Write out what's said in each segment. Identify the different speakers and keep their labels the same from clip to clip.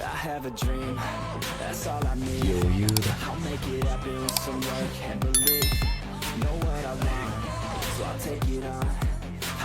Speaker 1: I have a dream, that's all I need.
Speaker 2: Yo, you
Speaker 1: I'll make it happen with some work and belief. Know what I want, so I'll take it on.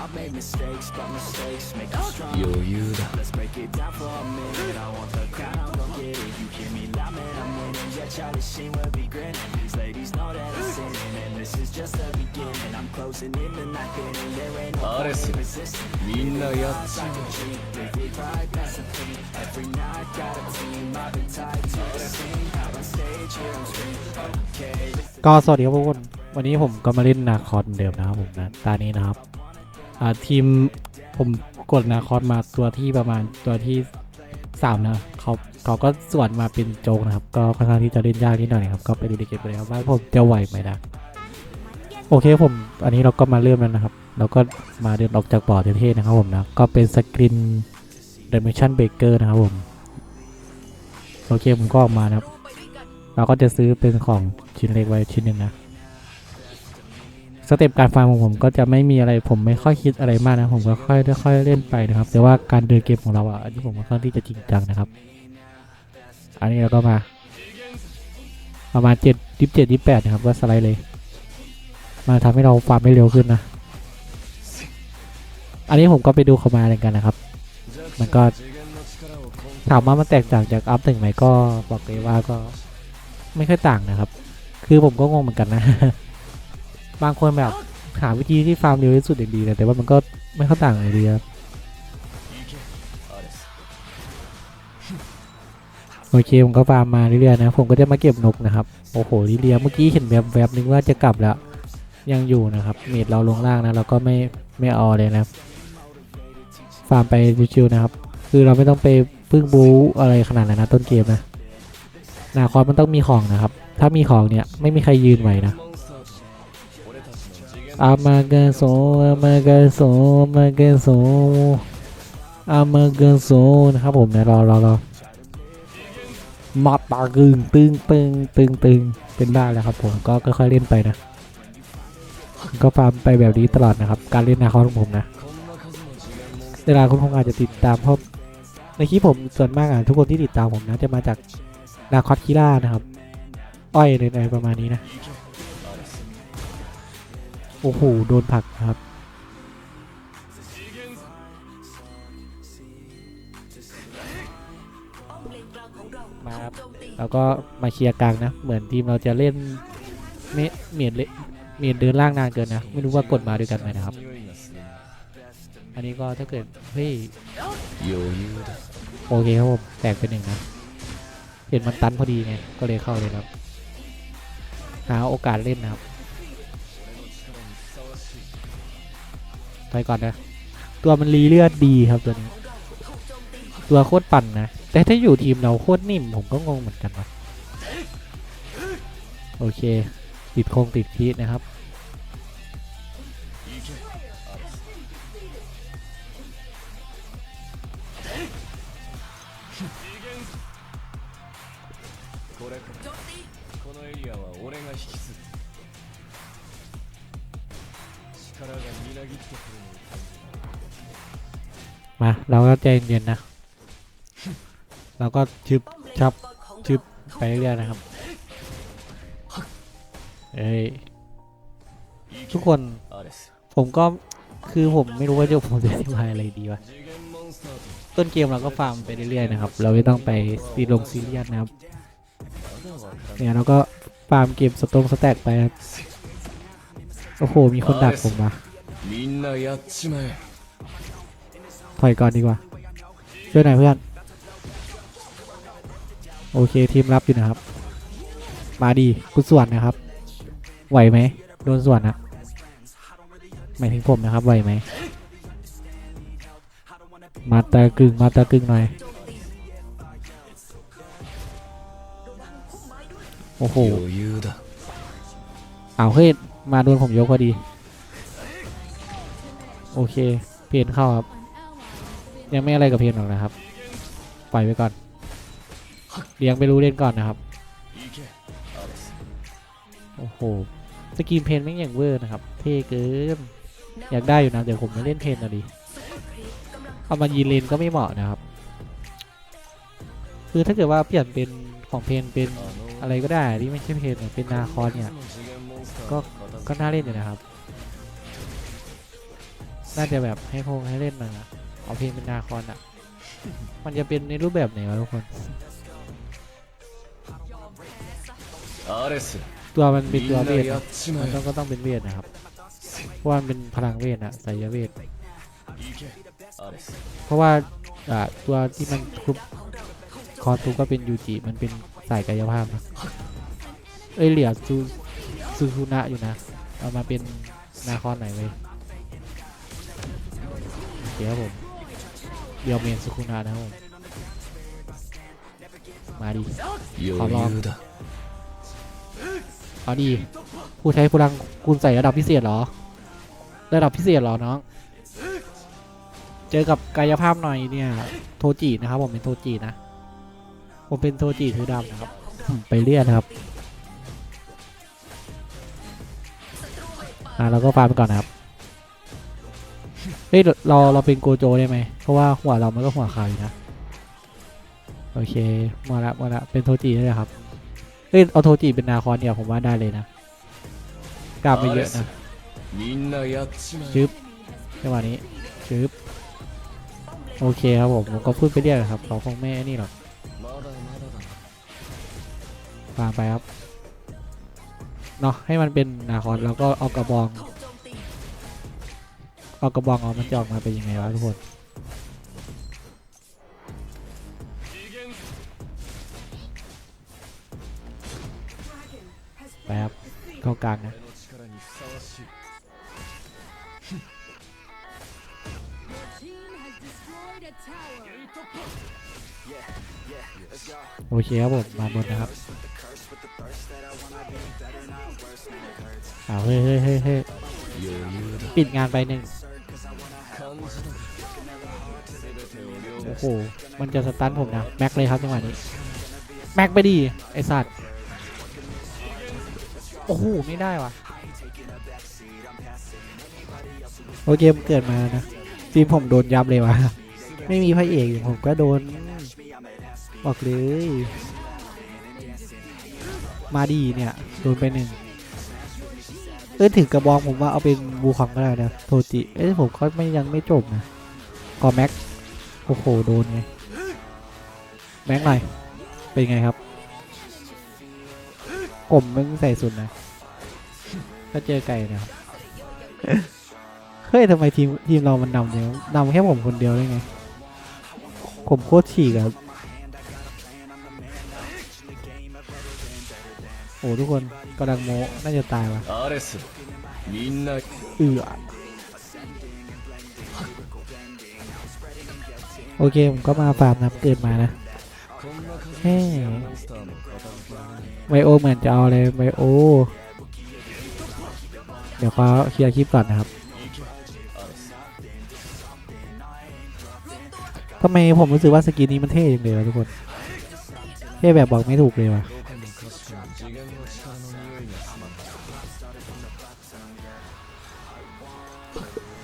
Speaker 1: I've made mistakes, but mistakes make you strong.
Speaker 2: Yo, you
Speaker 1: Let's break it down for a minute. I want the crown, I'm get it. You hear me loud, man, I'm winning. Yeah, Charlie Sheen will be grinning. These ladies know that I'm sinning, and this is just the beginning. I'm closing in the night, getting there ain't no point in resisting.
Speaker 2: みんなやっち
Speaker 1: I can dream, live it right, that's the thing. Every night, got a team. I've been tied to the scene. Out on stage, here I'm screaming. Okay,
Speaker 3: ก็สวัสดีครับทุกคน วันนี้ผมก็มาเล่นนาคอสเหมือนเดิมนะครับผมนะตานี้นะครับ อ่าทีมผมกดนาคอสมาตัวที่ประมาณตัวที่สามนะเขาเขาก็ส่วนมาเป็นโจกนะครับ ก็ค่อนข้างที่จะเล่นยากนิดหน่อยนะครับ ก็ไปดูในเกมไปเลยครับว่าผมจะไหวไหมนะ โอเคผม อันนี้เราก็มาเริ่มแล้วนะครับ เราก็มาเดินออกจากบ่อเท่ๆนะครับผมนะก็เป็นสกรีน Dimension Breaker นะครับผมโอเคผมก็ออกมานะครับ เราก็จะซื้อเป็นของชิ้นเล็กไว้ชิ้นหนึ่งนะสเต็ปการฟาร์มของผมก็จะไม่มีอะไรผมไม่ค่อยคิดอะไรมากนะ ผมก็ค่อยค่อยๆเล่นไปนะครับ แต่ว่าการเดินเกมของเราอะอันนี้ผมค่อนข้างที่จะจริงจังนะครับ อันนี้เราก็มา ประมาณเจ็ดดิบเจ็ดดิบแปดนะครับก็สไลด์เลย มาทำให้เราฟาร์มได้เร็วขึ้นนะ อันนี้ผมก็ไปดูเขามาเหมือนกันนะครับ มันก็ถามว่ามันแตกต่างจากอัพหนึ่งไหมก็บอกเลยว่าก็ไม่ค่อยต่างนะครับ คือผมก็งงเหมือนกันนะ บางคนแบบหาวิธีที่ฟาร์มเร็วที่สุดอย่างดีนะแต่ว่ามันก็ไม่ค่อยต่างเลยดีครับโอเคผมก็ฟาร์มมาเรื่อยๆนะ ผมก็จะมาเก็บนกนะครับ โอ้โหลิเลียเมื่อกี้เห็นแบบแบบนึงว่าจะกลับแล้ว ยังอยู่นะครับ เมดเราลงล่างนะเราก็ไม่ไม่เอเลยนะ ฟาร์มไปชิวๆนะครับ คือเราไม่ต้องไปพึ่งบูอะไรขนาดนั้นนะต้นเกมนะนาคอสมันต้องมีของนะครับ ถ้ามีของเนี่ยไม่มีใครยืนไหวนะอามาเกนโซอามาเกนโซอามาเกนโซอามาเกนโซนะครับผมนะรอรอรอมาตากึงตึงตึงตึงตึงเป็นบ้าแล้วครับผมก็ค่อยๆเล่นไปนะ ก็ฟาร์มไปแบบนี้ตลอดนะครับ การเล่นนาคอสของผมนะ เวลาคุณคงอาจจะติดตามเพราะในคลิปผมส่วนมากอะทุกคนที่ติดตามผมนะ จะมาจากนาคอสคิล่านะครับ อ้อยเลยอะไรประมาณนี้นะ โอ้โห โดนผลักครับ มาครับแล้วก็มาเคลียร์กลางนะ เหมือนทีมเราจะเล่นเมเมียนเลเมียนเดินล่างนานเกินนะ ไม่รู้ว่ากดมาด้วยกันไหมนะครับ อันนี้ก็ถ้าเกิดเฮ้ย
Speaker 2: อยู่
Speaker 3: โอเคครับผมแตกเป็นหนึ่งนะเห็นมันตันพอดีไงก็เลยเข้าเลยครับ หาโอกาสเล่นนะครับไปก่อนนะตัวมันรีเลือดดีครับตัวนี้ ตัวโคตรปั่นนะ แต่ถ้าอยู่ทีมเราโคตรนิ่มผมก็งงเหมือนกันนะโอเค ติดโคงติดพีนะครับ มา เราก็ใจเย็นนะ เราก็ชึบชับชึบไปเรื่อยนะครับ เอ้ย ทุกคน ผมก็คือผมไม่รู้ว่าจะผมจะอธิบายอะไรดีวะ ต้นเกมเราก็ฟาร์มไปเรื่อยนะครับ เราไม่ต้องไปซีลงซีเรียสนะครับ เนี่ยเราก็ฟาร์มเกมสตงสแต็กไปครั โอ้โห มีคนดักผมมาถอยก่อนดีกว่า ช่วยหน่อยเพื่อน โอเคทีมรับอยู่นะครับ มาดีกูส่วนนะครับ ไหวไหม โดนส่วนนะหมายถึงผมนะครับ ไหวไหม มาตากึงมาตากึงหน่อย โอ้โห เอาเฮ้ย มาโดนผมยกพอดี โอเค เพนเข้าครับ ยังไม่อะไรกับเพนหรอกนะครับ ปล่อยไปก่อน เลี้ยงไปรู้เล่นก่อนนะครับ โอ้โห สกีมเพนแม่งอย่างเวอร์นะครับ เท่เกิน อยากได้อยู่นะ เดี๋ยวผมมาเล่นเพนนะดิเอามายีเลนก็ไม่เหมาะนะครับ คือถ้าเกิดว่าเปลี่ยนเป็นของเพนเป็นอะไรก็ได้ที่ไม่ใช่เพนเป็นนาคอนเนี่ย ก็ ก็น่าเล่นอยู่นะครับ น่าจะแบบให้พงให้เล่นมาอะเอาเพลงเป็นนาคอนอ่ะ มันจะเป็นในรูปแบบไหนวะทุกคน
Speaker 2: アレス
Speaker 3: ตัวมันเป็น
Speaker 2: み
Speaker 3: ตัวน เว
Speaker 2: な
Speaker 3: ท
Speaker 2: や
Speaker 3: นะ
Speaker 2: っちま
Speaker 3: มัน
Speaker 2: え
Speaker 3: ต้องก็ต้องเป็นเวทนะครับ เพราะว่ามันเป็นพลังเวทอะสายเวท
Speaker 2: 行けアレス
Speaker 3: เพราะว่าอ่าตัวที่มันทุบคอทุบก็เป็นยูจิมันเป็นสายกายภาพนะเอ้ยเหลียซูซูซูนะอยู่นะ เอามาเป็นนาคอนหน่อยเลยโอเคครับผมเดียวเมนสุคุนานะครับผมมาดี
Speaker 2: ข
Speaker 3: อล
Speaker 2: อง
Speaker 3: เอาดีผู้ใช้พลังคุณใส่ระดับพิเศษเหรอ ระดับพิเศษเหรอน้อง เจอกับกายภาพหน่อยเนี่ย โทจินะครับผมเป็นโทจินะ ผมเป็นโทจิถือดำนะครับ ไปเรียนครับ อะเราก็ฟาร์มไปก่อนนะครับเฮ้ยเราเราเป็นโกโจได้ไหมเพราะว่าหัวเรามันก็หัวขาวอยู่นะโอเคมาละมาละเป็นโทจิได้เลยครับเฮ้ยเอาโทจิเป็นนาคอนเนี่ยผมว่าได้เลยนะกล้าไปเยอะนะจึ๊บจังหวะนี้จึ๊บโอเคครับผมผมก็พูดไปเรื่อยครับเขาคงไม่นี่หรอก
Speaker 2: ฟา
Speaker 3: ร์มไปครับ เนาะให้มันเป็นนาคอนแล้วก็เอากระบอง เอากระบองเอามันจะออกมาเป็นยังไงวะทุกคนไปครับเข้ากลางนะ โอเคครับผมมาบนนะครับอาเฮ้ยเฮ้ยเฮ้ยเฮ้ยปิดงานไปหนึ่งโอ้โห มันจะสตันผมนะ แม็กเลยครับจังหวะนี้ แม็กไปดี ไอสัตว์โอ้โห ไม่ได้วะโอเคเกิดมานะทีมผมโดนยับเลยวะไม่มีพระเอกผมก็โดน บอกเลย มาดีเนี่ยโดนไปหนึ่งเอ้ยถึงกระบองผมว่าเอาเป็นบูคองก็ได้นะโทจิเอ้ยผมก็ไม่ยังไม่จบนะกอแม็กโอ้โหโดนไงแม็กหน่อยเป็นไงครับผมมึงใส่สุดนะก็เจอไก่นะครับเฮ้ยทำไมทีมทีมเรามันนำเดียวนำแค่ผมคนเดียวได้ไงผมโคตรฉีกอะ โอ้ทุกคนกำลังโมน่าจะตายว่ะเอือโอเค ผมก็มาฟาร์มนะเกิดมานะ
Speaker 2: เฮ่
Speaker 3: ไมโอเหมือนจะเอาเลยไมโอ เดี๋ยวเขาเคลียร์คลิปก่อนนะครับทำไมผมรู้สึกว่าสกินนี้มันเท่จังเลยวะทุกคน เท่แบบบอกไม่ถูกเลยว่ะ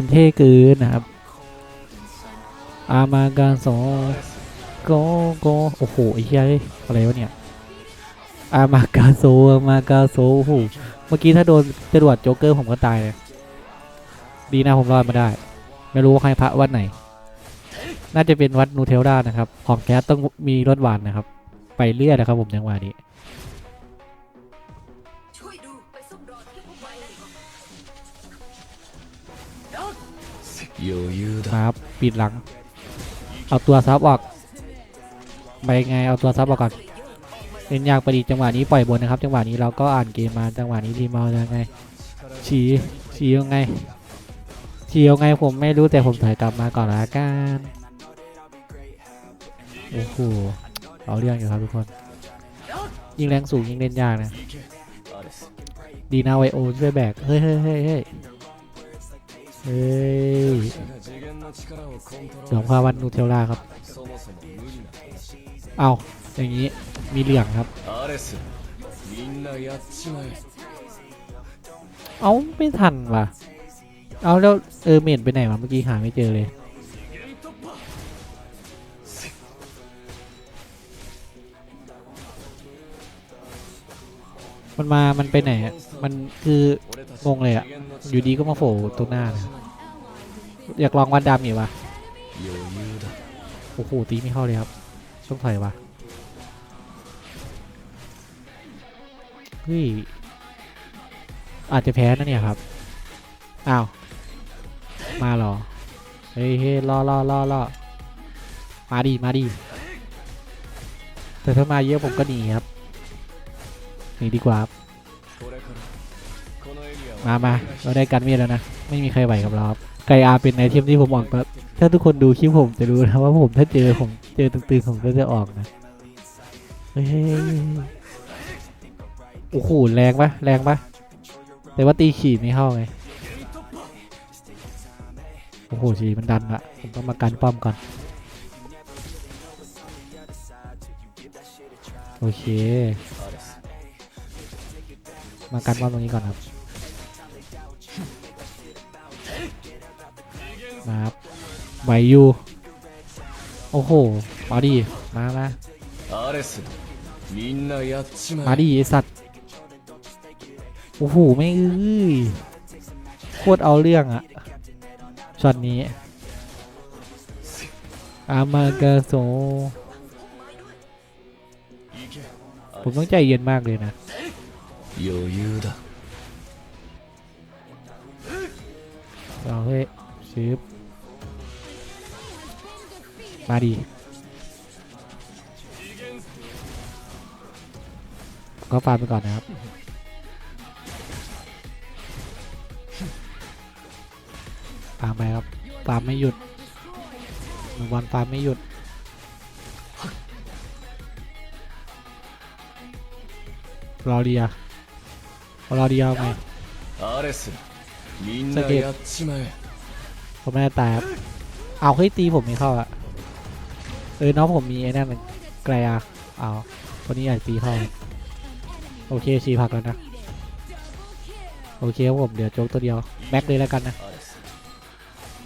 Speaker 3: มันเท่เกินนะครับ อามาการโซโกโกโอ้โหไอ้เหี้ยอะไรวะเนี่ย อามากาโซอามากาโซโอ้โหเมื่อกี้ถ้าโดนจรวดโจ๊กเกอร์ผมก็ตายเลย ดีนะผมรอดมาได้ ไม่รู้ว่าใครพระวัดไหน น่าจะเป็นวัดนูเทลดานะครับ ของแก๊สต้องมีรสหวานนะครับ ไปเรื่อยนะครับผมจังหวะนี้ ครับปิดหลัง เอาตัวซับออกไปไงเอาตัวซับออกก่อนเล่นยากไปดีจังหวะนี้ปล่อยบนนะครับ จังหวะนี้เราก็อ่านเกมมาจังหวะนี้ทีมเมายังไงฉีฉียังไงฉียังไงผมไม่รู้แต่ผมถอยกลับมาก่อนละกันโอ้โหเอาเรื่องอยู่ครับทุกคน ยิงแรงสูงยิงเล่นยากนะดีนาไวโอช่วยแบกเฮ้ยเฮ้ยเฮ้ยเฮ้ย เดี๋ยวพาวันนูเทลล่าครับ เอาอย่างนี้มีเหลืองครับ เอาไม่ทันว่ะ เอาแล้วเออเมนไปไหนวะเมื่อกี้หาไม่เจอเลย มันมา มันไปไหนมันคืองงเลยอะอยู่ดีก็มาโผล่ตรงหน้านะ อยากลองวันดำอยู่ปะโอ้โหตีไม่เข้าเลยครับต้องถอยวะเฮ้ยอาจจะแพ้นะเนี่ยครับอ้าวมาหรอเฮ้ยเฮ้ยรอรอรอมาดิมาดิแต่ถ้ามาเยอะผมก็หนีครับหนีดีกว่ามามาเราได้การมียแล้วนะ ไม่มีใครไหวกับเราบ ไกอาเป็นไอเทมที่ผมออกแบบถ้าทุกคนดูคลิปผมจะรู้นะว่าผมถ้าเจอผมเจอตึงๆผมก็จะออกนะเฮ้โอ้โหแรงปะแรงปะแต่ว่าตีขีดไม่เข้าไงโอ้โหฉีมันดันอะผมต้องมากันป้อมก่อนโอเค มากันป้อมตรงนี้ก่อนครับ มาครับไหวอยู่ โอ้โห มาดีมามามาดีไอสัตว์ โอ้โห ไม่เอ้ย โคตรเอาเรื่องอะช็อตนี้ อามาเกโซผมต้องใจเย็นมากเลยนะเราเฮ้ย ซึบมาดีก็ฟาร์ไปก่อนนะครับฟาร์ไปครับฟาร์ไม่หยุดหนึ่งวันฟาร์ไม่หยุดรอเดียรอเดียเอาไห
Speaker 2: มสเก็ต
Speaker 3: ผมไม่ได้ตายเอาเฮ้ยตีผมไม่เข้าอะเออน้องผมมีไอ้นั่นมันไกลอะเอาคนนี้อาจตีเข้าโอเคสีผักแล้วนะโอเคครับผมเดี๋ยวโจ๊กตัวเดียวแม็กเลยแล้วกันนะ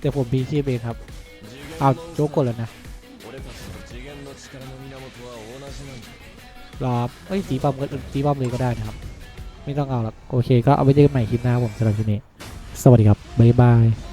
Speaker 3: แต่ผมพีชีพเองครับเอาโจ๊กกดแล้วนะรอบเอ้ยตีบอมก็สีบอมเลยก็ได้นะครับ ไม่ต้องเอาหรอกโอเคก็เอาไปเจอกันใหม่คลิปหน้าผมสำหรับคลินี้ สวัสดีครับ บ๊ายบาย